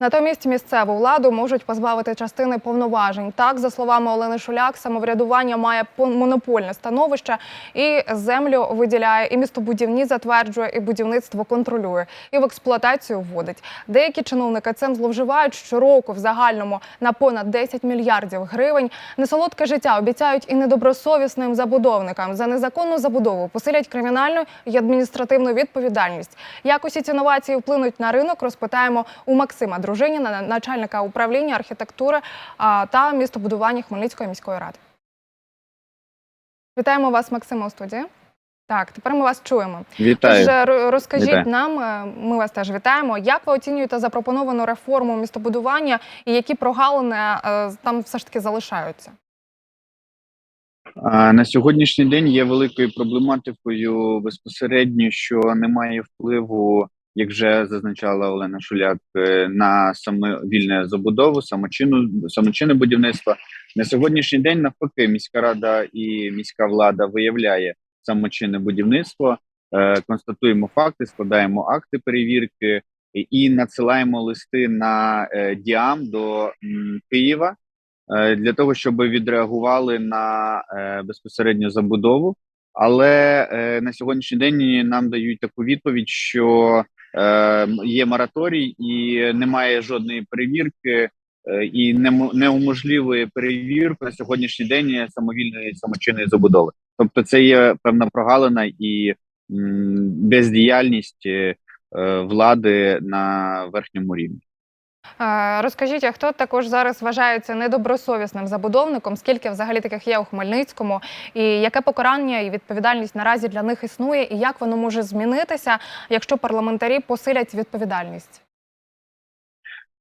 Натомість місцеву владу можуть позбавити частини повноважень. Так, за словами Олени Шуляк, самоврядування має монопольне становище і землю виділяє, і містобудівні затверджує, і будівництво контролює, і в експлуатацію вводить. Деякі чиновники цим зловживають щороку в загальному на понад 10 мільярдів гривень. Несолодке життя обіцяють і недобросовісним забудовникам за незаконну забудову посилять кримінальну і адміністративну відповідальність. Як усі ці новації вплинуть на ринок, розпитаємо у Максима Дружиніна, начальника управління архітектури та містобудування Хмельницької міської ради. Вітаємо вас, Максима, у студії. Так, тепер ми вас чуємо. Вітаю. Тож розкажіть Вітаю. нам, е, ми вас теж вітаємо. Як ви оцінюєте запропоновану реформу містобудування і які прогалини е, там все ж таки залишаються? На сьогоднішній день є великою проблематикою безпосередньо, що немає впливу, як вже зазначала Олена Шуляк, е, на саме вільне забудову, самочину, самочинне будівництво. На сьогоднішній день навпаки, міська рада і міська влада виявляє самочинне будівництво, е, констатуємо факти, складаємо акти перевірки і- надсилаємо листи на е, діам до Києва. для того, щоб відреагували на безпосередньо забудову. Але на сьогоднішній день нам дають таку відповідь, що є мораторій і немає жодної перевірки, е, і не, мо- уможливує перевірку на сьогоднішній день самовільної самочинної забудови. Тобто, це є певна прогалина і бездіяльність е, влади на верхньому рівні. Розкажіть, а хто також зараз вважається недобросовісним забудовником? Скільки взагалі таких є у Хмельницькому? І яке покарання і відповідальність наразі для них існує? І як воно може змінитися, якщо парламентарі посилять відповідальність?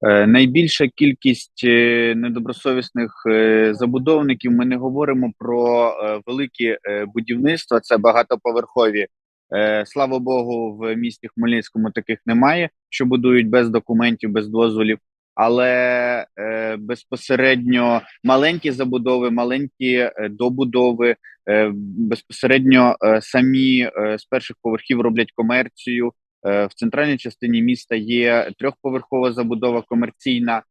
Е, Найбільша кількість е, недобросовісних е, забудовників. Ми не говоримо про великі будівництва, це багатоповерхові. Е, Слава Богу, в місті Хмельницькому таких немає, що будують без документів, без дозволів. Але е, безпосередньо маленькі забудови, маленькі е, добудови, безпосередньо самі з перших поверхів роблять комерцію. В центральній частині міста є трьохповерхова забудова комерційна,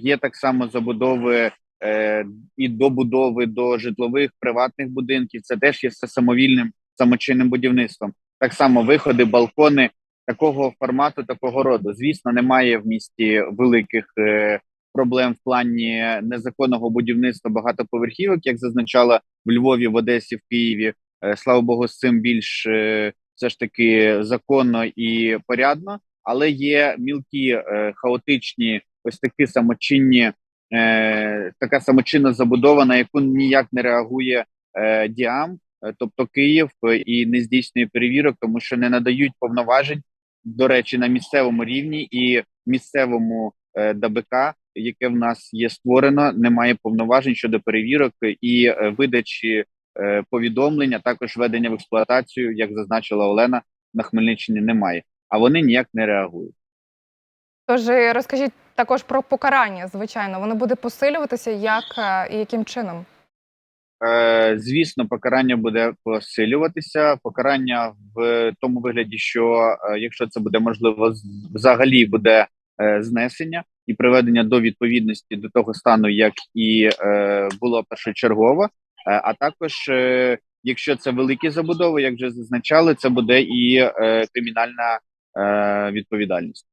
є так само забудови і добудови до житлових приватних будинків. Це теж є все самовільним самочинним будівництвом. Так само виходи, балкони такого формату, такого роду. Звісно, немає в місті великих е, проблем в плані незаконного будівництва багатоповерхівок, як зазначала в Львові, в Одесі, в Києві. Е, Слава Богу, з цим більш е, все ж таки законно і порядно, але є мілкі хаотичні, ось такі самочинні, така самочинна забудова, на яку ніяк не реагує діам, тобто Київ, е, і не здійснює перевірок, тому що не надають повноважень, до речі, на місцевому рівні і місцевому е, ДБК, яке в нас є створено, немає повноважень щодо перевірок і е, видачі е, повідомлення, також введення в експлуатацію, як зазначила Олена, на Хмельниччині немає, а вони ніяк не реагують. Тож е, розкажіть також про покарання. Звичайно, воно буде посилюватися, як е, і яким чином? Е, звісно, покарання буде посилюватися. Покарання в тому вигляді, що е, якщо це буде можливо, взагалі буде е, знесення і приведення до відповідності до того стану, як і було першочергово. А також, якщо це великі забудови, як вже зазначали, це буде і кримінальна відповідальність.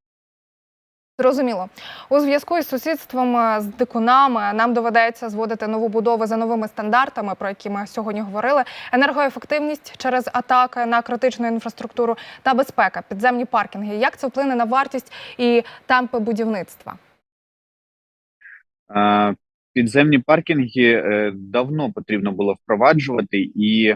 Зрозуміло. У зв'язку із сусідством е, з дикунами нам доведеться зводити нову будову за новими стандартами, про які ми сьогодні говорили. Енергоефективність через атаки на критичну інфраструктуру та безпека, підземні паркінги. Як це вплине на вартість і темпи будівництва? Е, Підземні паркінги е, давно потрібно було впроваджувати, і,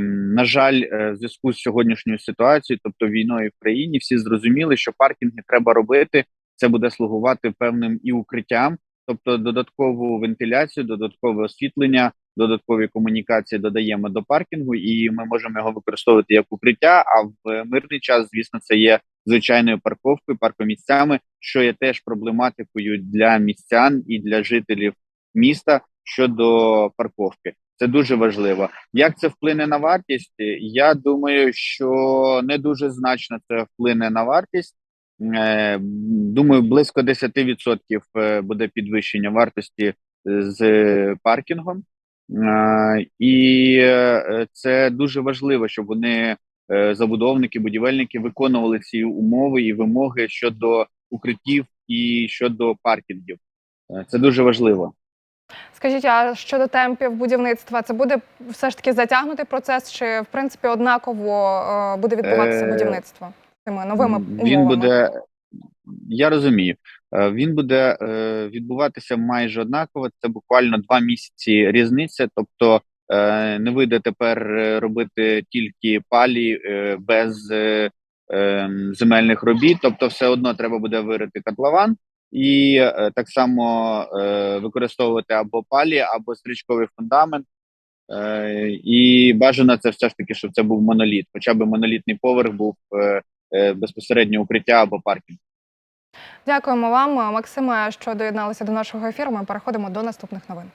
на жаль, е, в зв'язку з сьогоднішньою ситуацією, тобто війною в країні, всі зрозуміли, що паркінги треба робити. Це буде слугувати певним і укриттям, тобто додаткову вентиляцію, додаткове освітлення, додаткові комунікації додаємо до паркінгу, і ми можемо його використовувати як укриття. А в мирний час, звісно, це є звичайною парковкою, паркомісцями, що є теж проблематикою для містян і для жителів міста щодо парковки. Це дуже важливо. Як це вплине на вартість? Я думаю, що не дуже значно це вплине на вартість. Е, Думаю, близько 10% е, буде підвищення вартості е, з паркінгом. І це дуже важливо, щоб вони забудовники, будівельники виконували ці умови і вимоги щодо укриттів і щодо паркінгів. Це дуже важливо. Скажіть, а щодо темпів будівництва, це буде все ж таки затягнутий процес, чи в принципі однаково е, буде відбуватися Е, будівництво цими новими Він буде, я розумію, е, він буде відбуватися майже однаково. Це буквально два місяці різниця. Тобто не вийде тепер робити тільки палі без е, е, земельних робіт. Тобто, все одно треба буде вирити котлован. І е, так само е, використовувати або палі, або стрічковий фундамент. Е, і бажано це все ж таки, щоб це був моноліт, хоча б монолітний поверх був безпосередньо укриття або паркінг. Дякуємо вам, Максиме, що доєдналися до нашого ефіру. Ми переходимо до наступних новин.